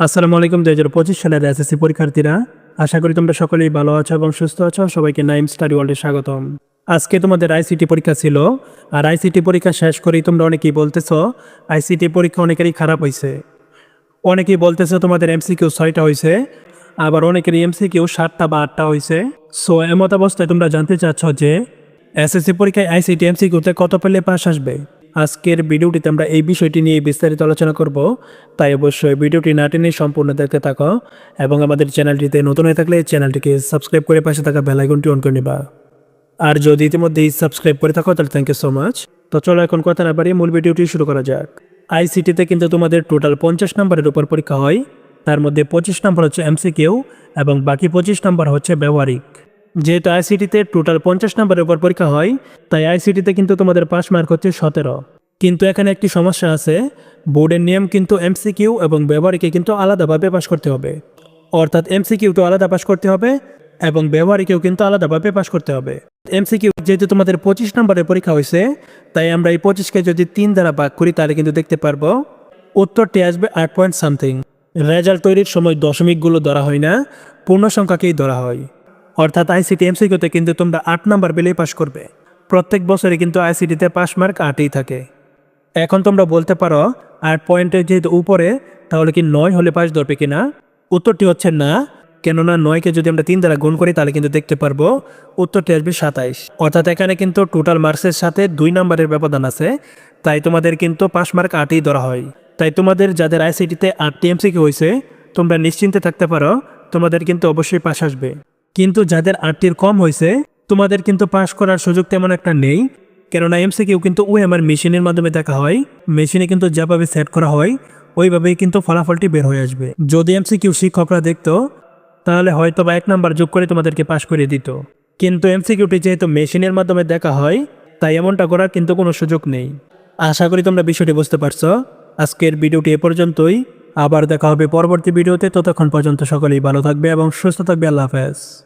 আসসালামু আলাইকুম, দুই হাজার পঁচিশ সালের এসএসসি পরীক্ষার্থীরা। আশা করি তোমরা সকলেই ভালো আছো এবং সুস্থ আছো। সবাইকে নাইম স্টাডি ওয়ার্ল্ডে স্বাগতম। আজকে তোমাদের আইসিটি পরীক্ষা ছিল। আর আইসিটি পরীক্ষা শেষ করেই তোমরা অনেকেই বলতেছো, আইসিটি পরীক্ষা অনেকেরই খারাপ হয়েছে। অনেকেই বলতেছো তোমাদের এমসিকিউ ছয়টা হয়েছে, আবার অনেকেরই এমসিকিউ সাতটা বা আটটা হয়েছে। সো, এমত অবস্থায় তোমরা জানতে চাচ্ছ যে, এসএসসি পরীক্ষায় আইসিটি এমসিকিউতে কত পেলে পাস আসবে? আজকের ভিডিওটিতে আমরা এই বিষয়টি নিয়ে বিস্তারিত আলোচনা করব। তাই অবশ্যই ভিডিওটি না টেনে সম্পূর্ণ দেখতে থাকো এবং আমাদের চ্যানেলটিতে নতুন হয়ে থাকলে চ্যানেলটিকে সাবস্ক্রাইব করে পাশে থাকা বেলাইকনটি অন করে নিবা। আর যদি ইতিমধ্যেই সাবস্ক্রাইব করে থাকো, তাহলে থ্যাংক ইউ সো মাচ তো চলো এখন কথা না বাড়িয়ে মূল ভিডিওটি শুরু করা যাক। আইসিটিতে কিন্তু তোমাদের টোটাল পঞ্চাশ নম্বরের উপর পরীক্ষা হয়। তার মধ্যে পঁচিশ নম্বর হচ্ছে এমসিকিউ এবং বাকি পঁচিশ নম্বর হচ্ছে ব্যবহারিক। যেহেতু আইসিটিতে টোটাল পঞ্চাশ নম্বরের উপর পরীক্ষা হয়, তাই আইসিটিতে কিন্তু তোমাদের পাস মার্ক হচ্ছে সতেরো। কিন্তু এখানে একটি সমস্যা আছে, বোর্ডের নিয়ম কিন্তু এমসিকিউ এবং ব্যবহারিকে কিন্তু আলাদাভাবে পাশ করতে হবে। অর্থাৎ এমসিকিউটা আলাদা পাশ করতে হবে এবং ব্যবহারিকেও কিন্তু আলাদাভাবে পাশ করতে হবে। এমসিকিউ যেহেতু তোমাদের পঁচিশ নম্বরের পরীক্ষা হয়েছে, তাই আমরা এই পঁচিশকে যদি তিন দ্বারা ভাগ করি, তাহলে কিন্তু দেখতে পারব, উত্তরটি আসবে আট পয়েন্ট সামথিং রেজাল্ট তৈরির সময় দশমিকগুলো ধরা হয় না পূর্ণ সংখ্যাকেই ধরা হয়। অর্থাৎ আইসিটি এমসিকিউতে কিন্তু তোমরা আট নাম্বার পেলেই পাশ করবে। প্রত্যেক বছরে কিন্তু আইসিটিতে পাস মার্ক আটই থাকে। এখন তোমরা বলতে পারো আট পয়েন্টের যেহেতু উপরে, তাহলে কি নয় হলে পাশ ধরবে কিনা? উত্তরটি হচ্ছে না, কেননা নয়কে যদি আমরা তিন দ্বারা গুণ করি, তাহলে কিন্তু দেখতে পারব উত্তরটি আসবে সাতাইশ। অর্থাৎ এখানে কিন্তু টোটাল মার্কসের সাথে দুই নাম্বারের ব্যবধান আছে, তাই তোমাদের কিন্তু পাস মার্ক আটই ধরা হয়। তাই তোমাদের যাদের আইসিটিতে আটটি এমসিকিউ হয়েছে তোমরা নিশ্চিন্তে থাকতে পারো, তোমাদের কিন্তু অবশ্যই পাস আসবে। কিন্তু যাদের আটটির কম হয়েছে, তোমাদের কিন্তু পাস করার সুযোগ তেমন একটা নেই। কেননা এমসিকিউ কিন্তু ওই আমার মেশিনের মাধ্যমে দেখা হয়। মেশিনে কিন্তু যেভাবে সেট করা হয়, ওইভাবেই কিন্তু ফলাফলটি বের হয়ে আসবে। যদি এমসিকিউ শিক্ষকরা দেখতো, তাহলে হয়তো বা এক নাম্বার যোগ করে তোমাদেরকে পাশ করে দিত। কিন্তু এমসিকিউটি যেহেতু মেশিনের মাধ্যমে দেখা হয়, তাই এমনটা করার কিন্তু কোনো সুযোগ নেই। আশা করি তোমরা বিষয়টি বুঝতে পারছ। আজকের ভিডিওটি এ পর্যন্তই। আবার দেখা হবে পরবর্তী ভিডিওতে। ততক্ষণ পর্যন্ত সকলেই ভালো থাকবে এবং সুস্থ থাকবে। আল্লাহ হাফেজ।